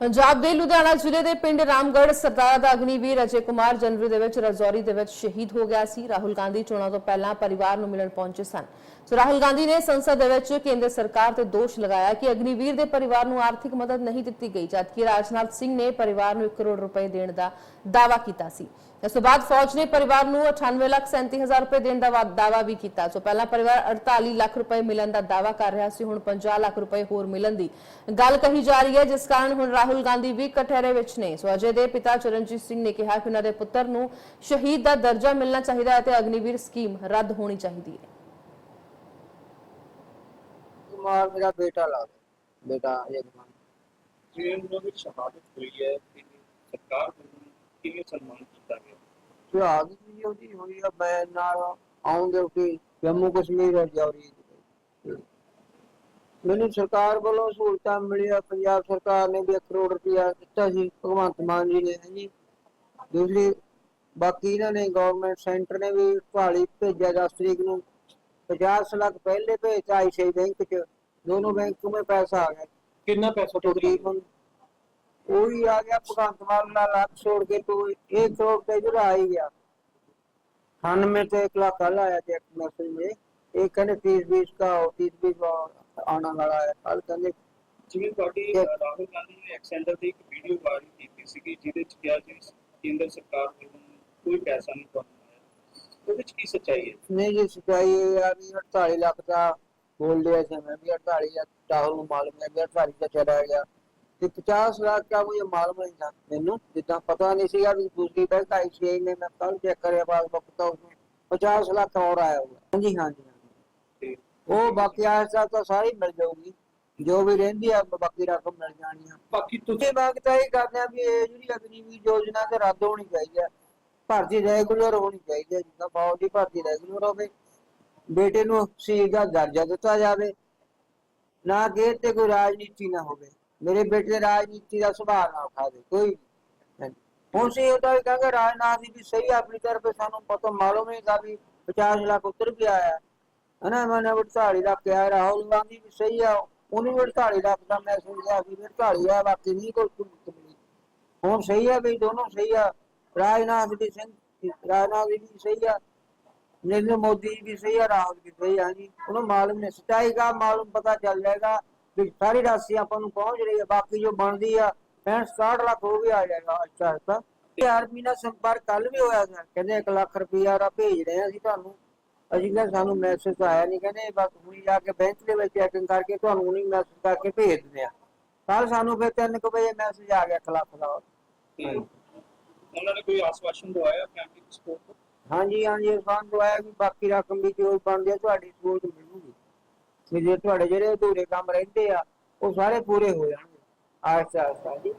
ਪੰਜਾਬ ਦੇ ਲੁਧਿਆਣਾ ਜ਼ਿਲ੍ਹੇ ਦੇ ਪਿੰਡ ਰਾਮਗੜ੍ਹ ਸਰਦਾਰ ਦਾ ਅਗਨੀਵੀਰ ਅਜੇ ਕੁਮਾਰ ਜਨਵਰੀ ਦੇ ਵਿੱਚ ਰਜੌਰੀ ਦੇ ਵਿੱਚ ਸ਼ਹੀਦ ਹੋ ਗਿਆ ਸੀ। ਰਾਹੁਲ ਗਾਂਧੀ ਚੋਣਾਂ ਤੋਂ ਪਹਿਲਾਂ ਪਰਿਵਾਰ ਨੂੰ ਮਿਲਣ ਪਹੁੰਚੇ ਸਨ। ਸੋ ਰਾਹੁਲ ਗਾਂਧੀ ਨੇ ਸੰਸਦ ਦੇ ਵਿੱਚ ਕੇਂਦਰ ਸਰਕਾਰ ਤੇ ਦੋਸ਼ ਲਗਾਇਆ ਕਿ ਅਗਨੀਵੀਰ ਦੇ ਪਰਿਵਾਰ ਨੂੰ ਆਰਥਿਕ ਮਦਦ ਨਹੀਂ ਦਿੱਤੀ ਗਈ, ਜਦਕਿ ਰਾਜਨਾਥ ਸਿੰਘ ਨੇ ਪਰਿਵਾਰ ਨੂੰ 1 ਕਰੋੜ ਰੁਪਏ ਦੇਣ ਦਾ ਦਾਅਵਾ ਕੀਤਾ ਸੀ। ਇਸ ਤੋਂ ਬਾਅਦ ਫੌਜ ਨੇ ਪਰਿਵਾਰ ਨੂੰ 98 ਲੱਖ 37000 ਰੁਪਏ ਦੇਣ ਦਾ ਦਾਅਵਾ ਵੀ ਕੀਤਾ। ਸੋ ਪਹਿਲਾਂ ਪਰਿਵਾਰ 48 ਲੱਖ ਰੁਪਏ ਮਿਲਣ ਦਾ ਦਾਅਵਾ ਕਰ ਰਿਹਾ ਸੀ, ਹੁਣ 50 ਲੱਖ ਰੁਪਏ ਹੋਰ ਮਿਲਣ ਦੀ ਗੱਲ ਕਹੀ ਜਾ ਰਹੀ ਹੈ, ਜਿਸ ਕਾਰਨ ਹੁਣ ਰਾਹੁਲ ਗਾਂਧੀ ਵੀ ਕਟਹਿਰੇ ਵਿੱਚ ਨੇ। ਸੋ ਅਜੇ ਦੇ ਪਿਤਾ ਚਰਨਜੀਤ ਸਿੰਘ ਨੇ ਕਿਹਾ ਕਿ ਉਹਨਾਂ ਦੇ ਪੁੱਤਰ ਨੂੰ ਸ਼ਹੀਦ ਦਾ ਦਰਜਾ ਮਿਲਣਾ ਚਾਹੀਦਾ ਹੈ ਤੇ ਅਗਨੀਵੀਰ ਸਕੀਮ ਰੱਦ ਹੋਣੀ ਚਾਹੀਦੀ ਹੈ। ਕੁਮਾਰ ਮੇਰਾ ਬੇਟਾ ਲੱਗਦਾ ਬੇਟਾ ਕੁਮਾਰ। ਜਿਵੇਂ ਉਹਨਾਂ ਦੀ ਸ਼ਹਾਦਤ ਹੋਈ ਹੈ ਤੇ ਸਰਕਾਰ ਵੱਲੋਂ ਕਿਵੇਂ ਸਨਮਾਨ ਕੀਤਾ ਗਿਆ? ਸੁਹਾਗ ਜੀ ਉਹਦੀ ਹੋਈ ਆ ਮੈਂ ਨਾਲ ਆਉਂਦੇ ਕਿ ਜੰਮੂ ਕਸ਼ਮੀਰ ਔਰ ਜੌਰੀ ਮੈਨੂੰ ਸਰਕਾਰ ਵੱਲੋਂ ਸਹੂਲਤਾਂ ਮਿਲੀਆਂ। ਪੰਜਾਬ ਸਰਕਾਰ ਨੇ ਵੀ 1 ਕਰੋੜ ਰੁਪਇਆ ਦਿੱਤਾ ਸੀ। ਭਗਵੰਤ ਮਾਨ ਜੀ ਨੇ ਜੀ। ਦੂਸਰੀ ਬਾਕੀ ਇਹਨਾਂ ਨੇ ਗਵਰਨਮੈਂਟ ਸੈਂਟਰ ਨੇ ਵੀ ਭਾਲੀ ਭੇਜਿਆ 10 ਤਰੀਕ ਨੂੰ। 50 ਲੱਖ ਪਹਿਲੇ ਭੇਜਤਾ ਆਈਸੀਆਈ ਬੈਂਕ ਚ। ਦੋਨੋਂ ਬੈਂਕੋਂ ਮੇ ਪੈਸਾ ਆ ਗਿਆ। ਕਿੰਨਾ ਪੈਸਾ ਤਕਰੀਬਨ ਉਹ ਵੀ ਆ ਗਿਆ ਭਗਵੰਤ ਮਾਨ ਨਾਲ ਲੱਖ ਛੋੜ ਕੇ ਤੂੰ 1 ਕਰੋੜ ਤੇ ਜਿਹੜਾ ਆ ਗਿਆ। 98 ਤੇ 1 ਲੱਖ ਆਇਆ ਤੇ ਮੈਸੇਜ ਮੇ ਇਹ ਕਹਿੰਦੇ 30 20 ਦਾ 30 20 ਦਾ ਆਉਣ ਵਾਲਾ ਹੈ। ਕੱਲ ਕਹਿੰਦੇ ਜਿਵੇਂ ਤੁਹਾਡੀ ਰਾਹੁਲ ਗਾਂਧੀ ਨੇ ਐਕਸੈਂਡਰ ਦੀ ਇੱਕ ਵੀਡੀਓ ਵਾਇਰਲ ਕੀਤੀ ਸੀਗੀ ਜਿਹਦੇ ਚ ਕਿਹਾ ਜੀ ਕੇਂਦਰ ਸਰਕਾਰ ਵੱਲੋਂ ਕੋਈ ਪੈਸਾ ਨਹੀਂ ਪਾਉਂਦਾ ਉਹਦੇ ਚ ਕੀ ਸੱਚਾਈ ਹੈ? ਨਹੀਂ ਜੀ ਸੱਚਾਈ ਇਹ ਆ ਵੀ 48 ਲੱਖ ਦਾ ਬੋਲ ਲਿਆ ਸੀ ਮੈਂ ਵੀ 48 ਲੱਖ ਰਾਹੁਲ ਨੂੰ ਮਾਲੂਮ ਹੈ ਵੀ 48 ਦਾ ਚਲਾ ਗਿਆ ਤੇ 50 ਲੱਖ ਦਾ ਮੈਨੂੰ ਮਾਲੂਮ ਨਹੀਂ ਸੀ ਮੈਨੂੰ ਜਿੱਦਾਂ ਪਤਾ ਨਹੀਂ ਸੀਗਾ ਵੀ ਦੂਸਰੀ ਬੈਂਕ ਆਈਸੀਆਈ ਨੇ ਮੈਂ ਕੱਲ ਚੈੱਕ ਕਰਿਆ ਬਾਅਦ ਵਕਤ ਤਾਂ 50 ਲੱਖ ਹੋਰ ਆਇਆ ਹੋਗਾ ਹਾਂਜੀ ਹਾਂਜੀ। ਉਹ ਬਾਕੀ ਆਸਾ ਤਾਂ ਸਾਰੀ ਮਿਲ ਜਾਊਗੀ। ਜੋ ਵੀ ਰਹਿੰਦੀ ਆ ਬਾਕੀ ਰਕਮ ਮਿਲ ਜਾਣੀ ਆ ਬਾਕੀ ਤੁਸੀਂ ਮੰਗ ਤਾਂ ਇਹ ਕਰਦੇ ਆ ਵੀ ਇਹ ਜਿਹੜੀ ਅਗਨੀਵੀ ਯੋਜਨਾ ਤੇ ਰੱਦ ਹੋਣੀ ਚਾਹੀਦੀ ਆ। ਭਰਤੀ ਰੈਗੂਲਰ ਹੋਣੀ ਚਾਹੀਦੀ ਹੈ ਜਿੱਦਾਂ ਫੌਜ ਦੀ ਭਰਤੀ ਰੈਗੂਲਰ ਹੋਵੇ। ਬੇਟੇ ਨੂੰ ਸ਼ਹੀਦ ਦਾ ਦਰਜਾ ਦਿੱਤਾ ਜਾਵੇ। ਨਾ ਕਿ ਤੇ ਕੋਈ ਰਾਜਨੀਤੀ ਨਾ ਹੋਵੇ। ਮੇਰੇ ਬੇਟੇ ਦੇ ਰਾਜਨੀਤੀ ਦਾ ਸੁਭਾਅ ਨਾ ਖਾਵੇ ਕੋਈ। ਹੁਣ ਸੀ ਉਹਦਾ ਵੀ ਕਹਾਂਗੇ ਰਾਜਨਾਥ ਜੀ ਵੀ ਸਹੀ ਆ ਆਪਣੀ ਤਰਫ ਸਾਨੂੰ ਪਤਾ ਮਾਲੂਮ था ਵੀ 50 ਲੱਖ ਉੱਤਰ ਵੀ ਆਇਆ। ਹਨਾ, ਮੈਂ ਵਟਾਲੀ ਦਾ ਕਿਹਾ ਰਾਹੁਲ ਗਾਂਧੀ ਵੀ ਸਹੀ ਆ, ਉਹਨੂੰ ਵਟਾਲੀ ਦਾ ਪਤਾ ਮੈਂ ਸੁਣਿਆ ਵੀ ਵਟਾਲੀ ਆ, ਬਾਕੀ ਨਹੀਂ ਕੋਈ ਨਹੀਂ ਹੁਣ ਸਹੀ ਆ ਵੀ ਦੋਨੋਂ ਸਹੀ ਆ, ਰਾਜਨਾਥ ਵੀ ਸਿੰਘ, ਰਾਜਨਾਥ ਵੀ ਸਹੀ ਆ, ਨਰਿੰਦਰ ਮੋਦੀ ਵੀ ਸਹੀ ਆ, ਰਾਹੁਲ ਵੀ ਸਹੀ ਆ, ਜੀ। ਉਹਨੂੰ ਮਾਲੂਮ ਨੇ ਸਚਾਈ ਦਾ ਮਾਲੂਮ ਪਤਾ ਚੱਲ ਜਾਏਗਾ ਵੀ ਸਾਰੀ ਰਾਸ਼ੀ ਆਪਾਂ ਨੂੰ ਪਹੁੰਚ ਰਹੀ ਹੈ ਬਾਕੀ ਜੋ ਬਣਦੀ ਆ 65 ਲੱਖ ਹੋ ਵੀ ਆ ਜਾਏਗਾ ਅੱਛਾ ਤਾਂ। ਆਰਮੀ ਨਾਲ ਸੰਪਰਕ ਕੱਲ ਵੀ ਹੋਇਆ ਸਰ ਕਹਿੰਦੇ 1 ਲੱਖ ਰੁਪਇਆ ਰਾ ਭੇਜ ਰਹੇ ਆ ਅਸੀਂ ਤੁਹਾਨੂੰ। ਅਸੀਂ ਕਿਹਾ ਸਾਨੂੰ ਮੈਸੇਜ ਆਇਆ ਨਹੀਂ ਕਹਿੰਦੇ ਬਸ ਹੁਣੀ ਜਾ ਕੇ ਬੈਂਕ ਦੇ ਵਿੱਚ ਚੈਕਿੰਗ ਕਰਕੇ ਤੁਹਾਨੂੰ ਹੁਣੀ ਮੈਸੇਜ ਕਰਕੇ ਭੇਜ ਦਿੰਦੇ ਆ ਕੱਲ ਸਾਨੂੰ ਫਿਰ 3 ਵਜੇ ਮੈਸੇਜ ਆ ਗਿਆ 1 ਲੱਖ ਦਾ ਤੇ ਉਹਨਾਂ ਨੇ ਕੋਈ ਆਸਵਾਸ਼ਨ ਦਵਾਇਆ ਫੈਮਿਲੀ ਸਪੋਰਟ ਹਾਂਜੀ ਹਾਂਜੀ ਇਰਫਾਨ ਦਵਾਇਆ ਵੀ ਬਾਕੀ ਰਕਮ ਵੀ ਜੋ ਬਣਦੀ ਆ ਤੁਹਾਡੀ ਸਪੋਰਟ ਮਿਲੂਗੀ। ਵੀ ਜੇ ਤੁਹਾਡੇ ਜਿਹੜੇ ਅਧੂਰੇ ਕੰਮ ਰਹਿੰਦੇ ਆ ਉਹ ਸਾਰੇ ਪੂਰੇ ਹੋ ਜਾਣਗੇ। ਆਹਿਸਤਾ ਆਹਿਸਤਾ ਜੀ।